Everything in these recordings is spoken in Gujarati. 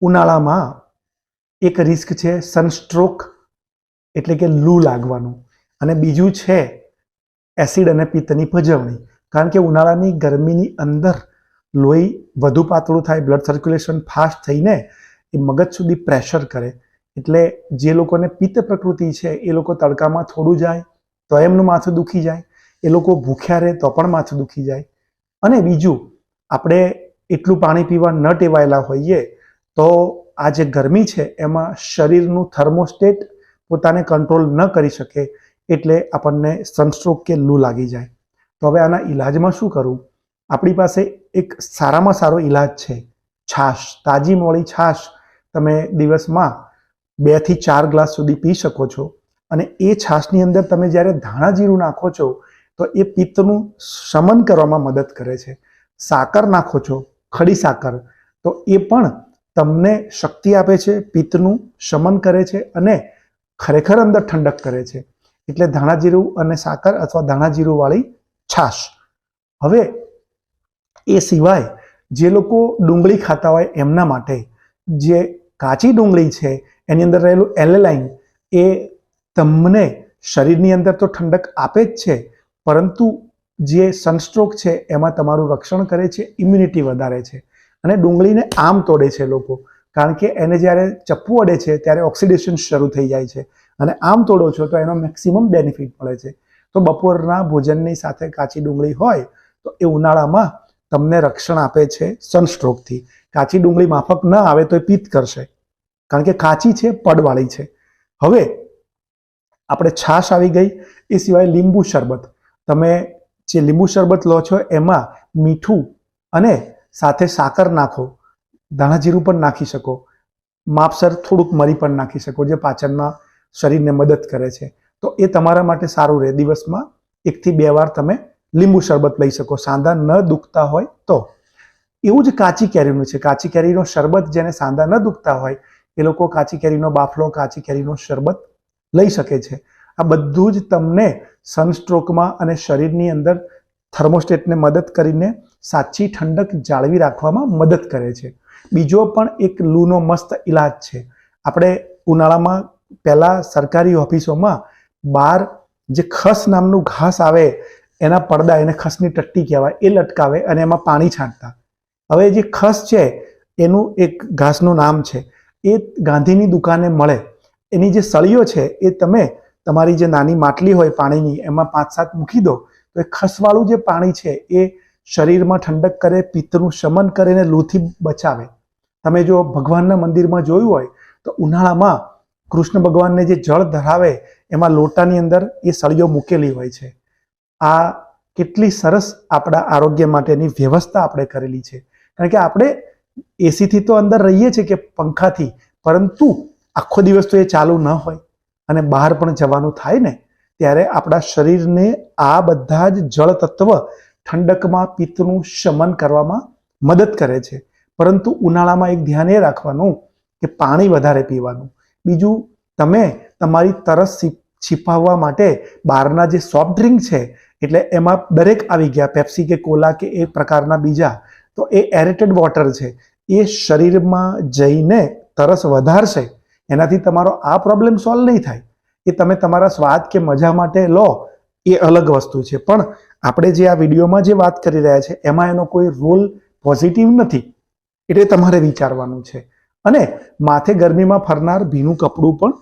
ઉનાળામાં એક રિસ્ક છે સનસ્ટ્રોક એટલે કે લૂ લાગવાનું. અને બીજું છે એસિડ અને પિત્તની ભજવણી. કારણ કે ઉનાળાની ગરમીની અંદર લોહી વધુ પાતળું થાય બ્લડ સર્ક્યુલેશન ફાસ્ટ થઈને એ મગજ સુધી પ્રેશર કરે. એટલે જે લોકોને પિત્ત પ્રકૃતિ છે, એ લોકો તડકામાં થોડું જાય તો એમનું માથું દુખી જાય. એ લોકો ભૂખ્યા રહે તો પણ માથું દુખી જાય. અને બીજું, આપણે એટલું પાણી પીવા ન ટેવાયેલા હોઈએ તો આ જે ગરમી છે, એમાં શરીરનું થર્મોસ્ટેટ પોતાને કંટ્રોલ ન કરી શકે એટલે આપણને સનસ્ટ્રોક કે લૂ લાગી જાય. તો હવે આના ઈલાજમાં શું કરવું આપણી પાસે એક સારામાં સારો ઈલાજ છે. છાશ, તાજી મોળી છાશ તમે દિવસમાં બેથી ચાર ગ્લાસ સુધી પી શકો છો. અને એ છાશની અંદર તમે જ્યારે ધાણા જીરું નાખો છો, તો એ પિત્તનું શમન કરવામાં મદદ કરે છે. સાકર નાખો છો, ખડી સાકર, તો એ પણ તમને શક્તિ આપે છે, પિત્તનું શમન કરે છે અને ખરેખર અંદર ઠંડક કરે છે. એટલે ધાણા જીરું અને સાકર અથવા ધાણા જીરું વાળી છાશ. હવે એ સિવાય જે લોકો ડુંગળી ખાતા હોય એમના માટે જે કાચી ડુંગળી છે, એની અંદર રહેલું એલેલાઇન એ તમને શરીરની અંદર તો ઠંડક આપે જ છે, પરંતુ જે સનસ્ટ્રોક છે એમાં તમારું રક્ષણ કરે છે, ઇમ્યુનિટી વધારે છે. અને ડુંગળીને આમ તોડે છે લોકો. કારણ કે એને જ્યારે ચપ્પુ અડે છે, ત્યારે ઓક્સિડેશન શરૂ થઈ જાય છે. અને આમ તોડો છો તો એનો મેક્સિમમ બેનિફિટ મળે છે. તો બપોરના ભોજનની સાથે કાચી ડુંગળી હોય, તો એ ઉનાળામાં તમને રક્ષણ આપે છે સનસ્ટ્રોકથી કાચી ડુંગળી માફક ન આવે તો એ પિત્ત કરશે. કારણ કે કાચી છે, પડવાળી છે. હવે આપણે છાશ આવી ગઈ, એ સિવાય લીંબુ શરબત. તમે જે લીંબુ શરબત લો છો, એમાં મીઠું અને સાથે સાકર નાખો, ધાણા જીરું પણ નાખી શકો, માપસર થોડુંક મરી પણ નાખી શકો, જે પાચનમાં શરીરને મદદ કરે છે. તો એ તમારા માટે સારું રહે. દિવસમાં એકથી બે વાર તમે લીંબુ શરબત લઈ શકો. સાંધા ન દુખતા હોય તો. એવું જ કાચી કેરીનું છે. કાચી કેરીનો શરબત જેને સાંધા ન દુખતા હોય, એ લોકો કાચી કેરીનો બાફલો, કાચી કેરીનો શરબત લઈ શકે છે. આ બધું જ તમને સનસ્ટ્રોકમાં અને શરીરની અંદર થર્મોસ્ટેટને મદદ કરીને સાચી ઠંડક જાળવી રાખવામાં મદદ કરે છે. બીજો પણ એક લૂનો મસ્ત ઇલાજ છે. આપણે ઉનાળામાં પહેલાં સરકારી ઓફિસોમાં બહાર જે ખસ નામનું ઘાસ આવે, એના પડદા એને ખસની ટટ્ટી કહેવાય, એ લટકાવે અને એમાં પાણી છાંટતા. હવે જે ખસ છે, એનું એક ઘાસનું નામ છે. એ ગાંધીની દુકાને મળે. એની જે સળીઓ છે, એ તમે તમારી જે નાની માટલી હોય પાણીની, એમાં પાંચ સાત મૂકી દો તો એ ખસવાળું જે પાણી છે એ શરીરમાં ઠંડક કરે, પિત્તનું શમન કરે ને લોથી બચાવે. તમે જો ભગવાનના મંદિરમાં જોયું હોય, તો ઉનાળામાં કૃષ્ણ ભગવાનને જે જળ ધરાવે, એમાં લોટાની અંદર એ સળીઓ મૂકેલી હોય છે. આ કેટલી સરસ આપણા આરોગ્ય માટેની વ્યવસ્થા આપણે કરેલી છે. કારણ કે આપણે એસીથી તો અંદર રહીએ છીએ કે પંખાથી, પરંતુ આખો દિવસ તો એ ચાલુ ન હોય અને બહાર પણ જવાનું થાય ને ત્યારે આપણા શરીરને આ બધા જ જળ તત્વ ઠંડકમાં, પિત્તનું શમન કરવામાં મદદ કરે છે. પરંતુ ઉનાળામાં એક ધ્યાન એ રાખવાનું કે પાણી વધારે પીવાનું. બીજું, તમે તમારી તરસ છીપાવવા માટે બહારના જે સોફ્ટ ડ્રિંક છે, એટલે એમાં દરેક આવી ગયા પેપ્સી કે કોલા કે એ પ્રકારના બીજા, તો એ એરેટેડ વોટર છે. એ શરીરમાં જઈને તરસ વધારશે. એનાથી તમારો આ પ્રોબ્લેમ સોલ્વ નહીં થાય. એ તમે તમારા સ્વાદ કે મજા માટે લો, એ અલગ વસ્તુ છે. પણ આપણે જે આ વિડીયોમાં જે વાત કરી રહ્યા છે, એમાં એનો કોઈ રોલ પોઝિટિવ નથી. એટલે તમારે વિચારવાનું છે. અને માથે ગરમીમાં ફરનાર ભીનું કપડું પણ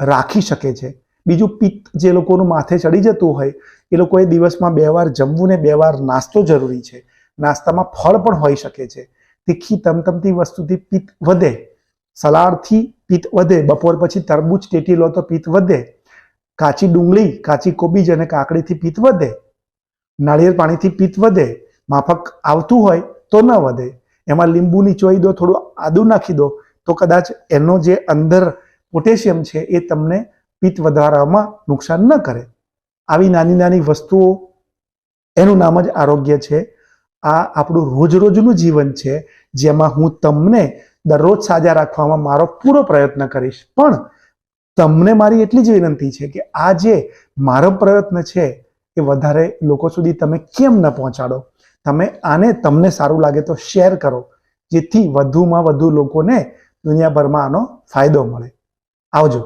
રાખી શકે છે. બીજું પિત્ત જે લોકોનું માથે ચડી જતું હોય, એ લોકોએ દિવસમાં બે વાર જમવું ને બે વાર નાસ્તો જરૂરી છે. નાસ્તામાં ફળ પણ હોઈ શકે છે. તીખી, તમતમતી વસ્તુથી પિત્ત વધે. સલાડથી પિત્ત વધે. બપોર પછી તરબૂચ, ટેટી લો તો પિત્ત વધે. કાચી ડુંગળી, કાચી કોબીજ અને કાકડીથી પિત્ત વધે. નાળિયેર પાણીથી પિત્ત વધે. માફક આવતું હોય તો ન વધે. એમાં લીંબુ નીચોઈ દો, થોડું આદું નાખી દો, તો કદાચ એનો જે અંદર પોટેશિયમ છે એ તમને પિત્ત વધારવામાં નુકસાન ન કરે. આવી નાની નાની વસ્તુઓ, એનું નામ જ આરોગ્ય છે. આ આપણું રોજરોજનું જીવન છે, જેમાં હું તમને દરરોજ સાજા રાખવામાં મારો પૂરો પ્રયત્ન કરીશ. પણ તમને મારી એટલી જ વિનંતી છે કે આ જે મારો પ્રયત્ન છે એ વધારે લોકો સુધી તમે કેમ ન પહોંચાડો? તમે આને તમને સારું લાગે તો શેર કરો, જેથી વધુમાં વધુ લોકોને દુનિયાભરમાં આનો ફાયદો મળે. આવજો.